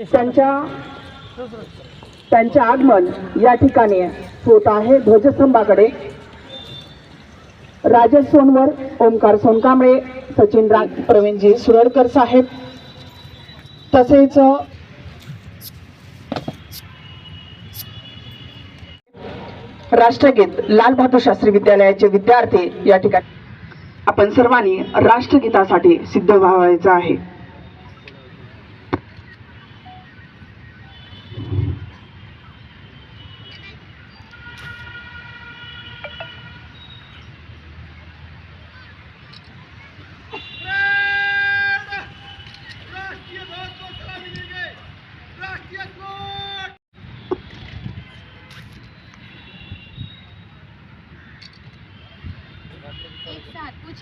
त्यांच्या त्यांचे आगमन या ठिकाणी होत आहे. ध्वजस्तंभाकडे राजेश सोनवर ओमकार सोनकांबळे सचिन राग प्रवीणजी सुरडकर साहेब. तसेच राष्ट्रगीत लाल बहादूर शास्त्री विद्यालयाचे विद्यार्थी या ठिकाणी आपण सर्वांनी राष्ट्रगीतासाठी सिद्ध व्हावायचं आहे.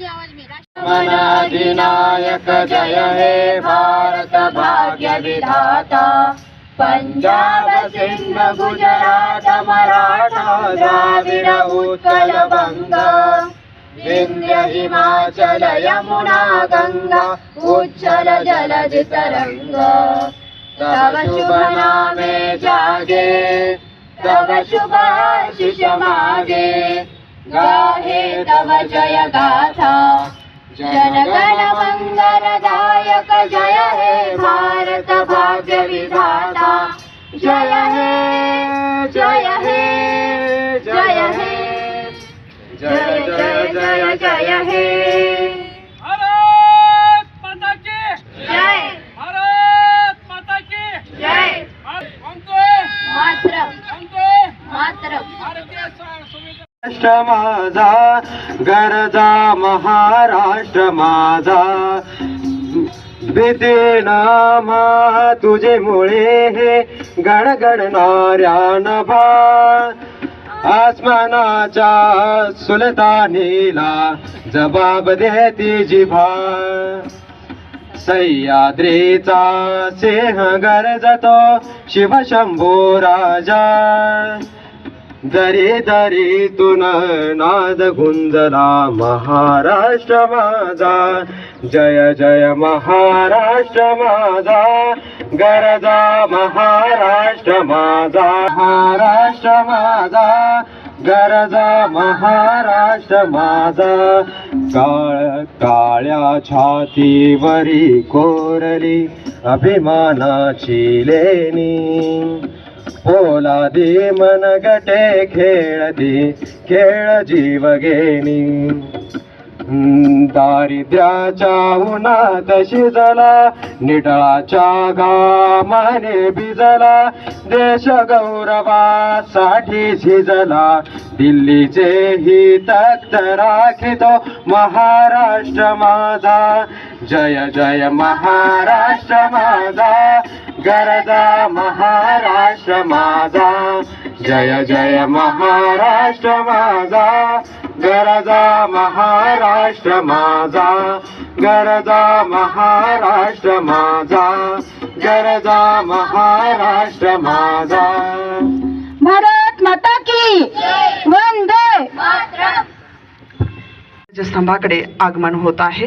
एक मनाधिनायक जय हे भारत भाग्य विधाता. पंजाब सिंध गुजरात मराठा द्राविड उत्कल बंग. विंध्य हिमाचल यमुना गंगा. उच्चल जलज तरंग तव शुभ नामे जागे. तव शुभ शिष मागे. गाहे तव जय गाथा जनगण मंगलदायक जय हे भारत भाग्य विधाता। जय हे जय हे। माझा गरजा महाराष्ट्र माझा. नामा तुझे मुळे हे गणगणणाऱ्या नभा आसमानाच्या सुलतानीला जबाब देती जिभा सह्याद्रीचा सिंह गरजतो शिवशंभू राजा. दरी दरीतून नाद गुंजला महाराष्ट्र माझा जय जय महाराष्ट्र माझा गरजा महाराष्ट्र माझा. महाराष्ट्र माझा गरजा महाराष्ट्र माझा. काळ काळ्या छातीवरी कोरली अभिमानाची लेणी. पोलादी मनगटे खेळदी खेळ जीव घेणी. दारिद्र्याच्या उन्हात शिजला निटळाच्या घामाने भिजला देश गौरवासाठी झिजला दिल्लीचे ही तत्त राखितो महाराष्ट्र माझा जय जय महाराष्ट्र माझा. गरजा महाराष्ट्र माझा. जय जय महाराष्ट्र माझा. गरजा महाराष्ट्र माझा. गरजा महाराष्ट्र माझा. गरजा महाराष्ट्र माझा. भारत माता की वंदे. स्तंभाकडे आगमन होत आहे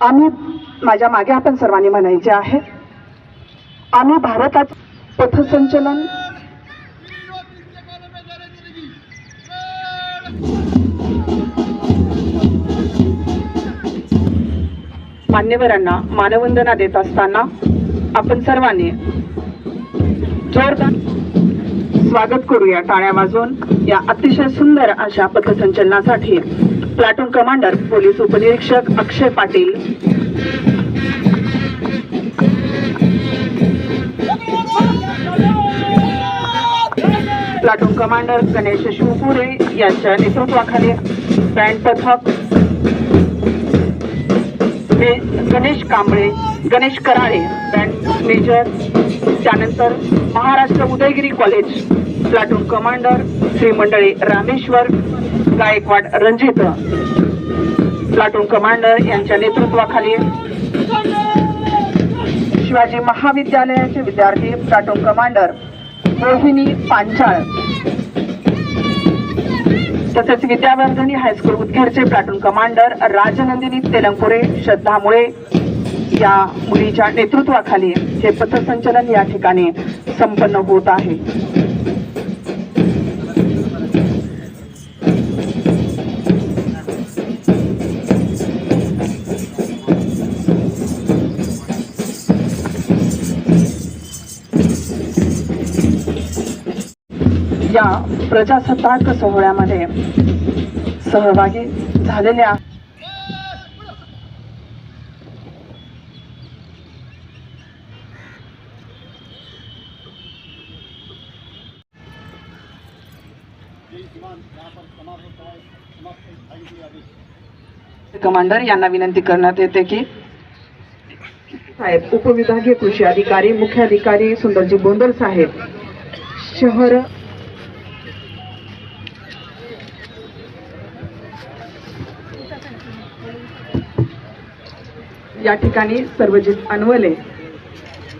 आम्ही माझ्या मागे आपण सर्वांनी म्हणायचे आहे आम्ही भारतात पथसंचलन मान्यवरांना मानवंदना देत असताना आपण सर्वांनी जोरदार स्वागत करूया टाळ्या वाजवून या अतिशय सुंदर अशा पथसंचलनासाठी. प्लाटून कमांडर पोलीस उपनिरीक्षक अक्षय पाटील. प्लाटून कमांडर गणेश शिवपुरे यांच्या नेतृत्वाखाली बँड पथक. Ganesh Kamble Ganesh Karale band major. त्यानंतर Maharashtra Udaygiri college platoon commander श्रीमंडळी Rameshwar. Gaikwad Ranjit. Platoon commander यांच्या नेतृत्वाखाली शिवाजी महाविद्यालयाचे विद्यार्थी प्लाटून कमांडर मोहिनी पांचाळ. तसेच विद्यावर्धनी हायस्कूल उदगीरचे प्लाटून कमांडर राजनंदिनी तेलंगपुरे श्रद्धा मुळे या मुलीच्या नेतृत्वाखाली हे पथसंचलन या ठिकाणी संपन्न होत आहे. प्रजासत्ताक सोहळ्यामध्ये सहभागी झालेल्या कमांडर यांना विनंती करण्यात येते की साहेब उपविभागीय कृषी अधिकारी मुख्य अधिकारी सुंदरजी बोंदर साहेब शहर या ठिकाणी सर्वजित अनवले.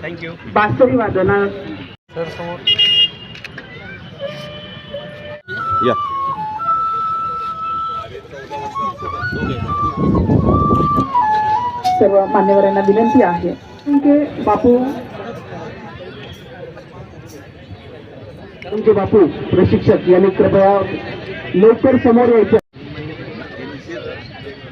थँक्यू बासरी वादना सर समोर या. सर्व मान्यवरांना विनंती आहे. तुमचे बापू तुमचे बापू प्रशिक्षक यांनी कृपया लवकर समोर यायचे.